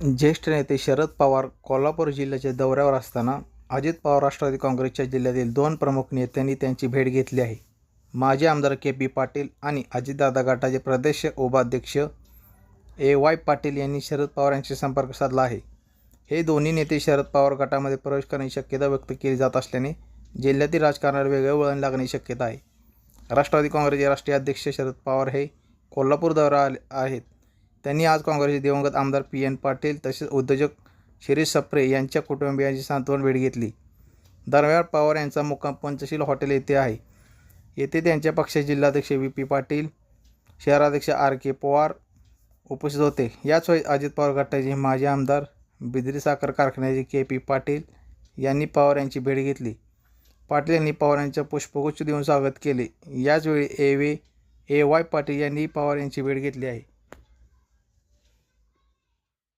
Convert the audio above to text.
ज्येष्ठ नेते शरद पवार कोल्हापूर जिल्ह्याच्या दौऱ्यावर असताना अजित पवार राष्ट्रवादी काँग्रेसच्या जिल्ह्यातील दोन प्रमुख नेत्यांनी त्यांची भेट घेतली आहे. माजी आमदार के पी पाटील आणि अजितदादा गटाचे प्रदेश उपाध्यक्ष ए वाय पाटील यांनी शरद पवार यांशी संपर्क साधला आहे. हे दोन्ही नेते शरद पवार गटामध्ये प्रवेश करण्याची शक्यता व्यक्त केली जात असल्याने जिल्ह्यातील राजकारणाला वेगळे वळण लागण्याची शक्यता आहे. राष्ट्रवादी काँग्रेसचे राष्ट्रीय अध्यक्ष शरद पवार हे कोल्हापूर दौरा आले आहेत. त्यांनी आज काँग्रेसचे दिवंगत आमदार पी एन पाटील तसेच उद्योजक शिरीष सप्रे यांच्या कुटुंबियांची सांत्वन भेट घेतली. दरम्यान पवार यांचा मुक्काम पंचशील हॉटेल येथे आहे. येथे त्यांच्या पक्षाचे जिल्हाध्यक्ष व्ही पी पाटील शहराध्यक्ष आर के पवार उपस्थित होते. याच वेळी अजित पवार गटाचे माजी आमदार बिद्री साखर कारखान्याचे के पी पाटील यांनी पवार यांची भेट घेतली. पाटील यांनी पवार यांच्या पुष्पगुच्छ देऊन स्वागत केले. याचवेळी ए वे ए वाय पाटील यांनी पवार यांची भेट घेतली आहे.